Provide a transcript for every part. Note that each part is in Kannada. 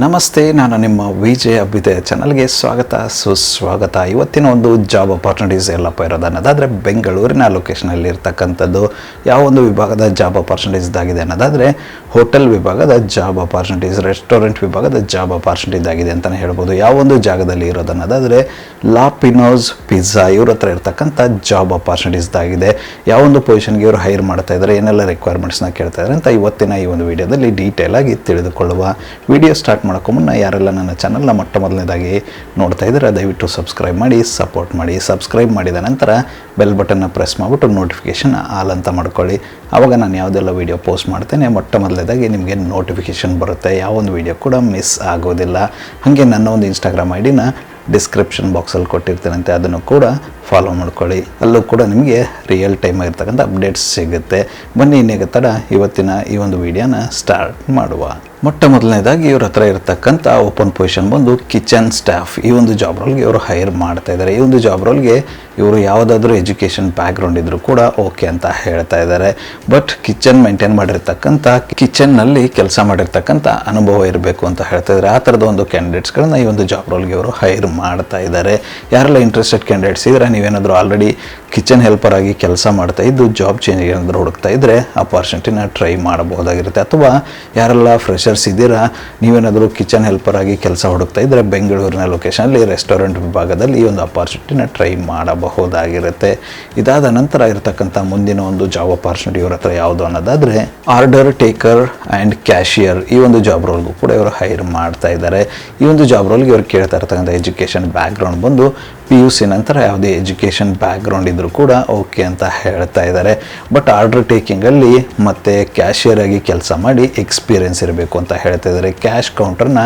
ನಮಸ್ತೆ, ನಾನು ನಿಮ್ಮ ವಿಜಯ ಅಭ್ಯುದಯ ಚಾನಲ್ಗೆ ಸ್ವಾಗತ. ಸುಸ್ವಾಗತ. ಇವತ್ತಿನ ಒಂದು ಜಾಬ್ ಅಪಾರ್ಚುನಿಟೀಸ್ ಎಲ್ಲಪ್ಪ ಇರೋದು ಅನ್ನೋದಾದರೆ ಬೆಂಗಳೂರಿನ ಲೊಕೇಶನಲ್ಲಿ ಇರ್ತಕ್ಕಂಥದ್ದು. ಯಾವ ಒಂದು ವಿಭಾಗದ ಜಾಬ್ ಅಪಾರ್ಚುನಿಟೀಸ್ ಆಗಿದೆ ಅನ್ನೋದಾದರೆ ಹೋಟೆಲ್ ವಿಭಾಗದ ಜಾಬ್ ಅಪಾರ್ಚುನಿಟೀಸ್ ರೆಸ್ಟೋರೆಂಟ್ ವಿಭಾಗದ ಜಾಬ್ ಅಪಾರ್ಚುನಿಟೀಸ್ ಆಗಿದೆ ಅಂತಲೇ ಹೇಳ್ಬೋದು. ಯಾವ ಒಂದು ಜಾಗದಲ್ಲಿ ಇರೋದು ಅನ್ನೋದಾದರೆ ಲಾ ಪಿನೋಸ್ ಪಿಜ್ಜಾ ಇವ್ರ ಹತ್ರ ಇರ್ತಕ್ಕಂಥ ಜಾಬ್ ಅಪಾರ್ಚುನಿಟೀಸ್ ಆಗಿದೆ. ಯಾವ ಒಂದು ಪೊಸಿಷನ್ಗೆ ಇವರು ಹೈರ್ ಮಾಡ್ತಾ ಇದ್ದಾರೆ ಏನೆಲ್ಲ ರಿಕ್ವೈರ್ಮೆಂಟ್ಸ್ನ ಕೇಳ್ತಾ ಇದ್ದಾರೆ ಅಂತ ಇವತ್ತಿನ ಈ ಒಂದು ವಿಡಿಯೋದಲ್ಲಿ ಡೀಟೇಲ್ ಆಗಿ ತಿಳಿದುಕೊಳ್ಳುವ ವಿಡಿಯೋ ಸ್ಟಾರ್ಟ್ ಮಾಡೋಕ್ಕೂ ಮುನ್ನ ಯಾರೆಲ್ಲ ನನ್ನ ಚಾನಲ್ನ ಮೊಟ್ಟ ಮೊದಲನೇದಾಗಿ ನೋಡ್ತಾ ಇದ್ದಾರೆ, ದಯವಿಟ್ಟು ಸಬ್ಸ್ಕ್ರೈಬ್ ಮಾಡಿ ಸಪೋರ್ಟ್ ಮಾಡಿ. ಸಬ್ಸ್ಕ್ರೈಬ್ ಮಾಡಿದ ನಂತರ ಬೆಲ್ ಬಟನ್ನ ಪ್ರೆಸ್ ಮಾಡಿಬಿಟ್ಟು ನೋಟಿಫಿಕೇಷನ್ ಆಲ್ ಅಂತ ಮಾಡ್ಕೊಳ್ಳಿ. ಆವಾಗ ನಾನು ಯಾವುದೆಲ್ಲ ವೀಡಿಯೋ ಪೋಸ್ಟ್ ಮಾಡ್ತೇನೆ, ಮೊಟ್ಟ ಮೊದಲನೇದಾಗಿ ನಿಮಗೆ ನೋಟಿಫಿಕೇಷನ್ ಬರುತ್ತೆ. ಯಾವ ಒಂದು ವೀಡಿಯೋ ಕೂಡ ಮಿಸ್ ಆಗೋದಿಲ್ಲ. ಹಾಗೆ ನನ್ನ ಒಂದು ಇನ್ಸ್ಟಾಗ್ರಾಮ್ ಐ ಡಿನ ಡಿಸ್ಕ್ರಿಪ್ಷನ್ ಬಾಕ್ಸಲ್ಲಿ ಕೊಟ್ಟಿರ್ತೀನಂತೆ, ಅದನ್ನು ಕೂಡ ಫಾಲೋ ಮಾಡ್ಕೊಳ್ಳಿ. ಅಲ್ಲೂ ಕೂಡ ನಿಮಗೆ ರಿಯಲ್ ಟೈಮ್ ಆಗಿರ್ತಕ್ಕಂಥ ಅಪ್ಡೇಟ್ಸ್ ಸಿಗುತ್ತೆ. ಬನ್ನಿ ಇನ್ನೇಗ ತಡ, ಇವತ್ತಿನ ಈ ಒಂದು ವಿಡಿಯೋನ ಸ್ಟಾರ್ಟ್ ಮಾಡುವ. ಮೊಟ್ಟ ಮೊದಲನೇದಾಗಿ ಇವ್ರ ಹತ್ರ ಇರತಕ್ಕಂಥ ಓಪನ್ ಪೊಸಿಷನ್ ಬಂದು ಕಿಚನ್ ಸ್ಟಾಫ್ ಈ ಒಂದು ಜಾಬ್ ರೋಲ್ಗೆ ಇವರು ಹೈರ್ ಮಾಡ್ತಾ ಇದ್ದಾರೆ ಈ ಒಂದು ಜಾಬ್ ರೋಲ್ಗೆ ಇವರು ಯಾವುದಾದ್ರೂ ಎಜುಕೇಷನ್ ಬ್ಯಾಕ್ಗ್ರೌಂಡ್ ಇದ್ದರೂ ಕೂಡ ಓಕೆ ಅಂತ ಹೇಳ್ತಾ ಇದ್ದಾರೆ ಬಟ್ ಕಿಚನ್ ಮೇಂಟೈನ್ ಮಾಡಿರ್ತಕ್ಕಂಥ ಕಿಚನ್ನಲ್ಲಿ ಕೆಲಸ ಮಾಡಿರ್ತಕ್ಕಂಥ ಅನುಭವ ಇರಬೇಕು ಅಂತ ಹೇಳ್ತಾ ಇದ್ದಾರೆ ಆ ಥರದ ಒಂದು ಕ್ಯಾಂಡಿಡೇಟ್ಸ್ಗಳನ್ನ ಈ ಒಂದು ಜಾಬ್ ರೋಲ್ಗೆ ಇವರು ಹೈರ್ ಮಾಡ್ತಾ ಇದ್ದಾರೆ ಯಾರೆಲ್ಲ ಇಂಟ್ರೆಸ್ಟೆಡ್ ಕ್ಯಾಂಡಿಡೇಟ್ಸ್ ಇದ್ದರೆ ನೀವೇನಾದರೂ ಆಲ್ರೆಡಿ ಕಿಚನ್ ಹೆಲ್ಪರ್ ಆಗಿ ಕೆಲಸ ಮಾಡ್ತಾ ಇದ್ದು ಜಾಬ್ ಚೇಂಜ್ ಏನಾದರೂ ಹುಡುಕ್ತಾ ಇದ್ದರೆ ಅಪಾರ್ಚುನಿಟಿನ ಟ್ರೈ ಮಾಡಬಹುದಾಗಿರುತ್ತೆ. ಅಥವಾ ಯಾರೆಲ್ಲ ಫ್ರೆಷರ್ಸ್ ಇದ್ದೀರಾ ನೀವೇನಾದರೂ ಕಿಚನ್ ಹೆಲ್ಪರ್ ಆಗಿ ಕೆಲಸ ಹುಡುಕ್ತಾ ಇದ್ದರೆ ಬೆಂಗಳೂರಿನ ಲೊಕೇಶನಲ್ಲಿ ರೆಸ್ಟೋರೆಂಟ್ ವಿಭಾಗದಲ್ಲಿ ಈ ಒಂದು ಅಪಾರ್ಚುನಿಟಿನ ಟ್ರೈ ಮಾಡಬಹುದಾಗಿರುತ್ತೆ. ಇದಾದ ನಂತರ ಇರತಕ್ಕಂಥ ಮುಂದಿನ ಒಂದು ಜಾಬ್ ಅಪಾರ್ಚುನಿಟಿ ಇವ್ರ ಹತ್ರ ಯಾವುದು ಅನ್ನೋದಾದರೆ ಆರ್ಡರ್ ಟೇಕರ್ ಆ್ಯಂಡ್ ಕ್ಯಾಶಿಯರ್ ಈ ಒಂದು ಜಾಬ್ ರೋಲ್ಗೂ ಕೂಡ ಇವರು ಹೈರ್ ಮಾಡ್ತಾ ಇದ್ದಾರೆ. ಈ ಒಂದು ಜಾಬ್ ರೋಲ್ಗೆ ಇವರು ಕೇಳ್ತಾ ಇರ್ತಕ್ಕಂಥ ಎಜುಕೇಷನ್ ಬ್ಯಾಕ್ಗ್ರೌಂಡ್ ಬಂದು ಪಿ ಯು ಸಿ ನಂತರ ಯಾವುದೇ ಎಜುಕೇಷನ್ ಬ್ಯಾಕ್ಗ್ರೌಂಡ್ ಇದ್ದರೂ ಕೂಡ ಓಕೆ ಅಂತ ಹೇಳ್ತಾ ಇದ್ದಾರೆ. ಬಟ್ ಆರ್ಡರ್ ಟೇಕಿಂಗಲ್ಲಿ ಮತ್ತು ಕ್ಯಾಶಿಯರ್ ಆಗಿ ಕೆಲಸ ಮಾಡಿ ಎಕ್ಸ್ಪೀರಿಯೆನ್ಸ್ ಇರಬೇಕು ಅಂತ ಹೇಳ್ತಾ ಇದ್ದಾರೆ. ಕ್ಯಾಶ್ ಕೌಂಟರ್ನ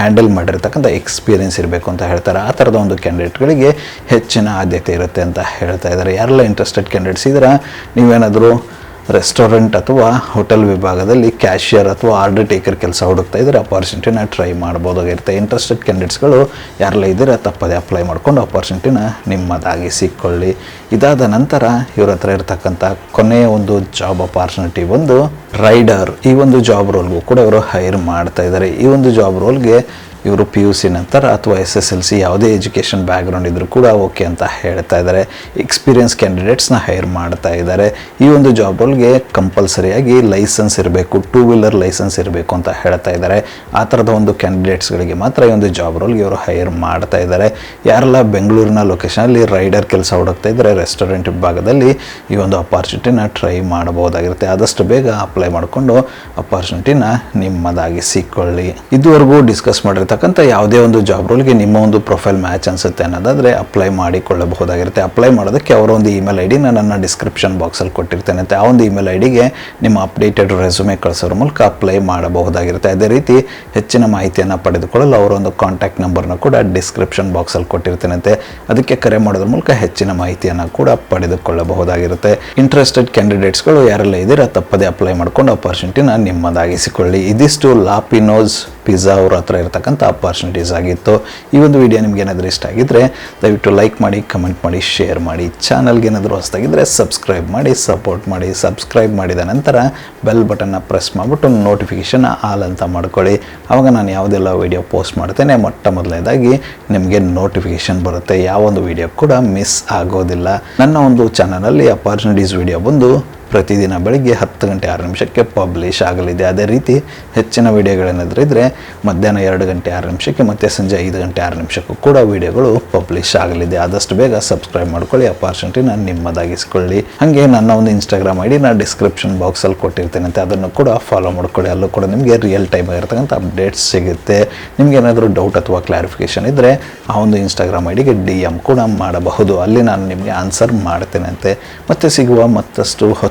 ಹ್ಯಾಂಡಲ್ ಮಾಡಿರ್ತಕ್ಕಂಥ ಎಕ್ಸ್ಪೀರಿಯೆನ್ಸ್ ಇರಬೇಕು ಅಂತ ಹೇಳ್ತಾರೆ. ಆ ಥರದ ಒಂದು ಕ್ಯಾಂಡಿಡೇಟ್ಗಳಿಗೆ ಹೆಚ್ಚಿನ ಆದ್ಯತೆ ಇರುತ್ತೆ ಅಂತ ಹೇಳ್ತಾ ಇದ್ದಾರೆ. ಯಾರೆಲ್ಲ ಇಂಟ್ರೆಸ್ಟೆಡ್ ಕ್ಯಾಂಡಿಡೇಟ್ಸ್ ಇದ್ರೆ ನೀವೇನಾದರೂ ರೆಸ್ಟೋರೆಂಟ್ ಅಥವಾ ಹೋಟೆಲ್ ವಿಭಾಗದಲ್ಲಿ ಕ್ಯಾಶಿಯರ್ ಅಥವಾ ಆರ್ಡರ್ ಟೇಕರ್ ಕೆಲಸ ಹುಡುಕ್ತಾ ಇದ್ದರೆ ಅಪಾರ್ಚುನಿಟಿನ ಟ್ರೈ ಮಾಡ್ಬೋದಾಗಿರುತ್ತೆ ಇಂಟ್ರೆಸ್ಟೆಡ್ ಕ್ಯಾಂಡಿಡೇಟ್ಸ್ಗಳು ಯಾರೆಲ್ಲ ಇದ್ದೀರಾ ತಪ್ಪದೆ ಅಪ್ಲೈ ಮಾಡ್ಕೊಂಡು ಅಪಾರ್ಚುನಿಟಿನ ನಿಮ್ಮದಾಗಿ ಸಿಕ್ಕೊಳ್ಳಿ. ಇದಾದ ನಂತರ ಇವ್ರ ಹತ್ರ ಇರತಕ್ಕಂಥ ಕೊನೆಯ ಒಂದು ಜಾಬ್ ಅಪಾರ್ಚುನಿಟಿ ಒಂದು ರೈಡರ್ ಈ ಒಂದು ಜಾಬ್ ರೋಲ್ಗೂ ಕೂಡ ಇವರು ಹೈರ್ ಮಾಡ್ತಾ ಇದ್ದಾರೆ ಈ ಒಂದು ಜಾಬ್ ರೋಲ್ಗೆ ಇವರು ಪಿ ಯು ಸಿ ನಂತರ ಅಥವಾ ಎಸ್ ಎಸ್ ಎಲ್ ಸಿ ಯಾವುದೇ ಎಜುಕೇಷನ್ ಬ್ಯಾಕ್ಗ್ರೌಂಡ್ ಇದ್ದರೂ ಕೂಡ ಓಕೆ ಅಂತ ಹೇಳ್ತಾ ಇದ್ದಾರೆ. ಎಕ್ಸ್ಪೀರಿಯನ್ಸ್ ಕ್ಯಾಂಡಿಡೇಟ್ಸ್ನ ಹೈರ್ ಮಾಡ್ತಾ ಇದ್ದಾರೆ. ಈ ಒಂದು ಜಾಬ್ ರೋಲ್ಗೆ ಕಂಪಲ್ಸರಿಯಾಗಿ ಲೈಸೆನ್ಸ್ ಇರಬೇಕು ಟೂ ವೀಲರ್ ಲೈಸೆನ್ಸ್ ಇರಬೇಕು ಅಂತ ಹೇಳ್ತಾ ಇದ್ದಾರೆ. ಆ ಥರದ ಒಂದು ಕ್ಯಾಂಡಿಡೇಟ್ಸ್ಗಳಿಗೆ ಮಾತ್ರ ಈ ಒಂದು ಜಾಬ್ ರೋಲ್ಗೆ ಇವರು ಹೈರ್ ಮಾಡ್ತಾ ಇದ್ದಾರೆ. ಯಾರೆಲ್ಲ ಬೆಂಗಳೂರಿನ ಲೊಕೇಶನಲ್ಲಿ ರೈಡರ್ ಕೆಲಸ ಹುಡುಕ್ತಾ ಇದ್ದಾರೆ ರೆಸ್ಟೋರೆಂಟ್ ವಿಭಾಗದಲ್ಲಿ ಈ ಒಂದು ಅಪಾರ್ಚುನಿಟಿನ ಟ್ರೈ ಮಾಡಬಹುದಾಗಿರುತ್ತೆ. ಆದಷ್ಟು ಬೇಗ ಅಪ್ಲೈ ಮಾಡಿಕೊಂಡು ಅಪಾರ್ಚುನಿಟಿನ ನಿಮ್ಮದಾಗಿ ಸಿಕ್ಕೊಳ್ಳಿ ಇದುವರೆಗೂ ಡಿಸ್ಕಸ್ ಮಾಡಿರ್ತಕ್ಕಂಥ ಯಾವುದೇ ಒಂದು ಜಾಬ್ ರೋಲ್ಗೆ ನಿಮ್ಮ ಒಂದು ಪ್ರೊಫೈಲ್ ಮ್ಯಾಚ್ ಅನಿಸುತ್ತೆ ಅನ್ನೋದಾದರೆ ಅಪ್ಲೈ ಮಾಡಿಕೊಳ್ಳಬಹುದಾಗಿರುತ್ತೆ. ಅಪ್ಲೈ ಮಾಡೋದಕ್ಕೆ ಅವರ ಒಂದು ಇಮೇಲ್ ಐ ಡಿನ ನನ್ನ ಡಿಸ್ಕ್ರಿಪ್ಷನ್ ಬಾಕ್ಸಲ್ಲಿ ಕೊಟ್ಟಿರ್ತೇನೆ ಆ ಒಂದು ಇಮೇಲ್ ಐ ಡಿಗೆ ನಿಮ್ಮ ಅಪ್ಡೇಟೆಡ್ ರೆಸ್ಯೂಮೆ ಕಳಿಸೋದ್ರ ಮೂಲಕ ಅಪ್ಲೈ ಮಾಡಬಹುದಾಗಿರುತ್ತೆ. ಅದೇ ರೀತಿ ಹೆಚ್ಚಿನ ಮಾಹಿತಿಯನ್ನು ಪಡೆದುಕೊಳ್ಳಲು ಅವರ ಒಂದು ಕಾಂಟ್ಯಾಕ್ಟ್ ನಂಬರ್ನ ಕೂಡ ಡಿಸ್ಕ್ರಿಪ್ಷನ್ ಬಾಕ್ಸಲ್ಲಿ ಕೊಟ್ಟಿರ್ತೇನಂತೆ ಅದಕ್ಕೆ ಕರೆ ಮಾಡೋದ್ರ ಮೂಲಕ ಹೆಚ್ಚಿನ ಮಾಹಿತಿಯನ್ನು ಕೂಡ ಪಡೆದುಕೊಳ್ಳಬಹುದಾಗಿರುತ್ತೆ. ಇಂಟ್ರೆಸ್ಟೆಡ್ ಕ್ಯಾಂಡಿಡೇಟ್ಸ್ಗಳು ಯಾರೆಲ್ಲ ಇದ್ದೀರಾ, ತಪ್ಪದೇ ಅಪ್ಲೈ ಮಾಡ್ಕೊಂಡು ಅಪರ್ಚುನಿಟಿನ ನಿಮ್ಮದಾಗಿಸಿಕೊಳ್ಳಿ. ಇದಿಷ್ಟು ಲಾಪಿನೋಸ್ ಪಿಜ್ಜಾ ಅವ್ರ ಹತ್ರ ಇರ್ತಕ್ಕಂಥ ಅಪಾರ್ಚುನಿಟೀಸ್ ಆಗಿತ್ತು. ಈ ಒಂದು ವಿಡಿಯೋ ನಿಮ್ಗೆ ಏನಾದರೂ ಇಷ್ಟ ಆಗಿದ್ದರೆ ದಯವಿಟ್ಟು ಲೈಕ್ ಮಾಡಿ ಕಮೆಂಟ್ ಮಾಡಿ ಶೇರ್ ಮಾಡಿ. ಚಾನಲ್ಗೆ ಏನಾದರೂ ಹೊಸದಾಗಿದ್ದರೆ ಸಬ್ಸ್ಕ್ರೈಬ್ ಮಾಡಿ ಸಪೋರ್ಟ್ ಮಾಡಿ. ಸಬ್ಸ್ಕ್ರೈಬ್ ಮಾಡಿದ ನಂತರ ಬೆಲ್ ಬಟನ್ನ ಪ್ರೆಸ್ ಮಾಡಿಬಿಟ್ಟು ನೋಟಿಫಿಕೇಶನ್ ಆಲ್ ಅಂತ ಮಾಡ್ಕೊಳ್ಳಿ. ಆವಾಗ ನಾನು ಯಾವುದೆಲ್ಲ ವೀಡಿಯೋ ಪೋಸ್ಟ್ ಮಾಡ್ತೇನೆ, ಮೊಟ್ಟ ಮೊದಲನೇದಾಗಿ ನಿಮಗೆ ನೋಟಿಫಿಕೇಷನ್ ಬರುತ್ತೆ. ಯಾವ ಒಂದು ವಿಡಿಯೋ ಕೂಡ ಮಿಸ್ ಆಗೋದಿಲ್ಲ. ನನ್ನ ಒಂದು ಚಾನಲಲ್ಲಿ ಅಪಾರ್ಚುನಿಟೀಸ್ ವಿಡಿಯೋ ಬಂದು ಪ್ರತಿದಿನ ಬೆಳಗ್ಗೆ ಹತ್ತು ಗಂಟೆ ಆರು ನಿಮಿಷಕ್ಕೆ ಪಬ್ಲಿಷ್ ಆಗಲಿದೆ. ಅದೇ ರೀತಿ ಹೆಚ್ಚಿನ ವಿಡಿಯೋಗಳೇನಾದರೂ ಇದ್ದರೆ ಮಧ್ಯಾಹ್ನ ಎರಡು ಗಂಟೆ ಆರು ನಿಮಿಷಕ್ಕೆ ಮತ್ತು ಸಂಜೆ ಐದು ಗಂಟೆ ಆರು ನಿಮಿಷಕ್ಕೂ ಕೂಡ ವಿಡಿಯೋಗಳು ಪಬ್ಲಿಷ್ ಆಗಲಿದೆ. ಆದಷ್ಟು ಬೇಗ ಸಬ್ಸ್ಕ್ರೈಬ್ ಮಾಡ್ಕೊಳ್ಳಿ ಅಪಾರ್ಚುನಿಟಿನ ನಿಮ್ಮದಾಗಿಸ್ಕೊಳ್ಳಿ. ಹಾಗೆ ನನ್ನ ಒಂದು ಇನ್ಸ್ಟಾಗ್ರಾಮ್ ಐ ಡಿ ನಾನು ಡಿಸ್ಕ್ರಿಪ್ಷನ್ ಬಾಕ್ಸಲ್ಲಿ ಕೊಟ್ಟಿರ್ತೇನೆ ಅದನ್ನು ಕೂಡ ಫಾಲೋ ಮಾಡ್ಕೊಳ್ಳಿ. ಅಲ್ಲೂ ಕೂಡ ನಿಮಗೆ ರಿಯಲ್ ಟೈಮ್ ಆಗಿರ್ತಕ್ಕಂಥ ಅಪ್ಡೇಟ್ಸ್ ಸಿಗುತ್ತೆ. ನಿಮ್ಗೆ ಏನಾದರೂ ಡೌಟ್ ಅಥವಾ ಕ್ಲಾರಿಫಿಕೇಷನ್ ಇದ್ದರೆ ಆ ಒಂದು ಇನ್ಸ್ಟಾಗ್ರಾಮ್ ಐ ಡಿಗೆ ಡಿ ಎಂ ಕೂಡ ಮಾಡಬಹುದು. ಅಲ್ಲಿ ನಾನು ನಿಮಗೆ ಆನ್ಸರ್ ಮಾಡ್ತೇನೆ ಅಂತೆ ಮತ್ತೆ ಸಿಗುವ ಮತ್ತಷ್ಟು